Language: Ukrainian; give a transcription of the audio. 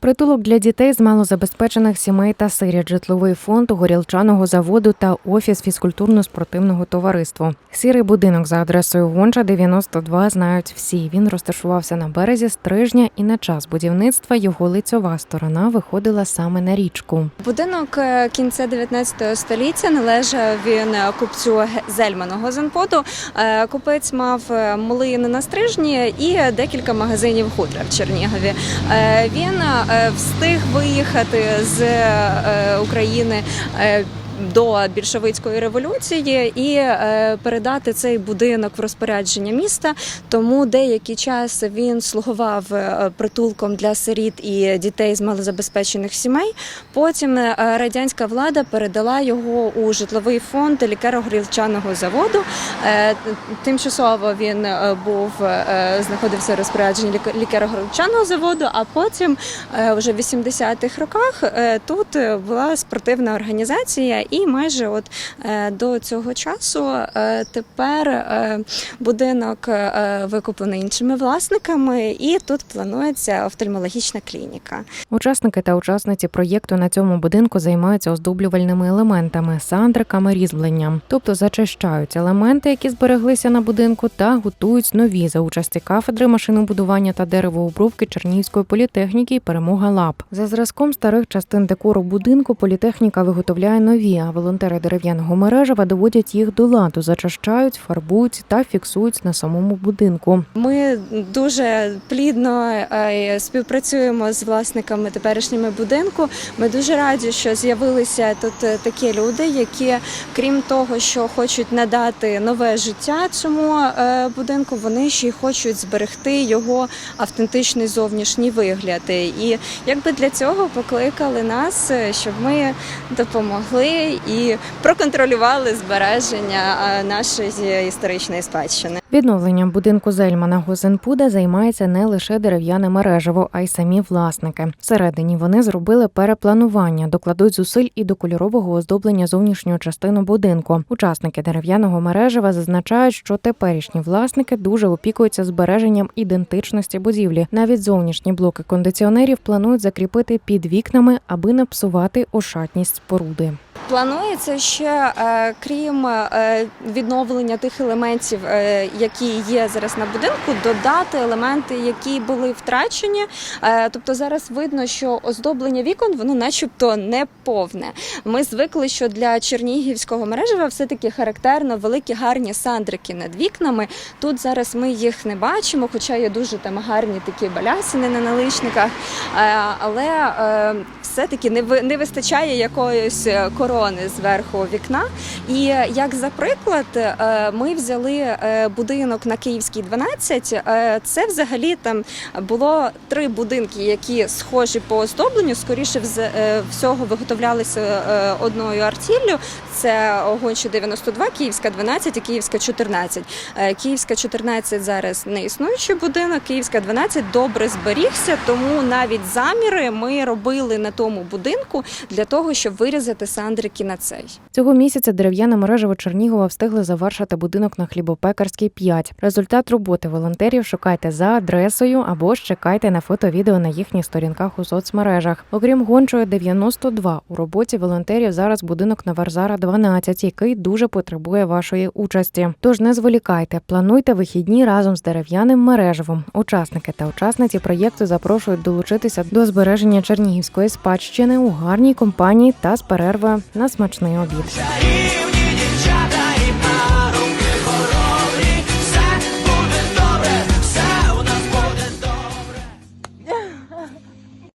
Притулок для дітей з малозабезпечених сімей та сиріт, житловий фонд горілчаного заводу та офіс фізкультурно-спортивного товариства. Сірий будинок за адресою Гонча 92 знають всі. Він розташувався на березі стрижня, і на час будівництва його лицьова сторона виходила саме на річку. Будинок е, кінця 19 століття належав він купцю Ге- Зельманого Е, Купець мав е, млин на стрижні і декілька магазинів хутра в Чернігові. Він встиг виїхати з е, України. До більшовицької революції і е, передати цей будинок в розпорядження міста. Тому деякий час він слугував е, притулком для сиріт і дітей з малозабезпечених сімей. Потім е, радянська влада передала його у житловий фонд лікаро-горілчаного заводу. Тимчасово він був знаходився в розпорядженні лікаро-горілчаного заводу. А потім, вже в 80-х роках, тут була спортивна організація, і майже от е, до цього часу е, тепер е, будинок викуплений іншими власниками, і тут планується офтальмологічна клініка. Учасники та учасниці проєкту на цьому будинку займаються оздоблювальними елементами, сандриками, різьбленням, тобто зачищають елементи, які збереглися на будинку, та готують нові за участі кафедри машинобудування та деревообробки Чернігівської політехніки перемога лаб. За зразком старих частин декору будинку політехніка виготовляє нові, а волонтери дерев'яного мережева доводять їх до ладу, зачищають, фарбують та фіксують на самому будинку. Ми дуже плідно е, співпрацюємо з власниками теперішніми будинку. Ми дуже раді, що з'явилися тут е, такі люди, які, крім того, що хочуть надати нове життя цьому е, будинку, вони ще й хочуть зберегти його автентичний зовнішній вигляд. І якби для цього покликали нас, щоб ми допомогли і проконтролювали збереження нашої історичної спадщини. Відновленням будинку Зельмана Гозенпуда займається не лише дерев'яне мережево, а й самі власники. Всередині вони зробили перепланування, докладуть зусиль і до кольорового оздоблення зовнішньої частини будинку. Учасники дерев'яного мережева зазначають, що теперішні власники дуже опікуються збереженням ідентичності будівлі. Навіть зовнішні блоки кондиціонерів планують закріпити під вікнами, аби не псувати ошатність споруди. Планується ще, е, крім е, відновлення тих елементів, е, які є зараз на будинку, додати елементи, які були втрачені. Тобто зараз видно, що оздоблення вікон воно начебто не повне. Ми звикли, що для чернігівського мережева все-таки характерно великі гарні сандрики над вікнами. Тут зараз ми їх не бачимо, хоча є дуже там гарні такі балясини на наличниках. Але все-таки не не вистачає якоїсь е, корони зверху вікна. І е, як за приклад, е, ми взяли будинок на Київській 12. Е, Це взагалі там було три будинки, які схожі по оздобленню. Скоріше всього виготовлялися одною артіллю. Це Огонче 92, Київська 12 і Київська 14. Е, Київська 14 зараз не існуючий будинок, Київська 12 добре зберігся, тому навіть заміри ми робили на тому будинку для того, щоб вирізати сандрики на цей. Цього місяця дерев'яна мережево Чернігова встигли завершити будинок на хлібопекарській 5. Результат роботи волонтерів шукайте за адресою або ж чекайте на фото-відео на їхніх сторінках у соцмережах. Окрім гончої 92, у роботі волонтерів зараз будинок на Варзара 12, який дуже потребує вашої участі. Тож не зволікайте, плануйте вихідні разом з дерев'яним мережевом. Учасники та учасниці проєкту запрошують долучитися до збереження чернігівської спадщини у гарній компанії та з перерви на смачний обід.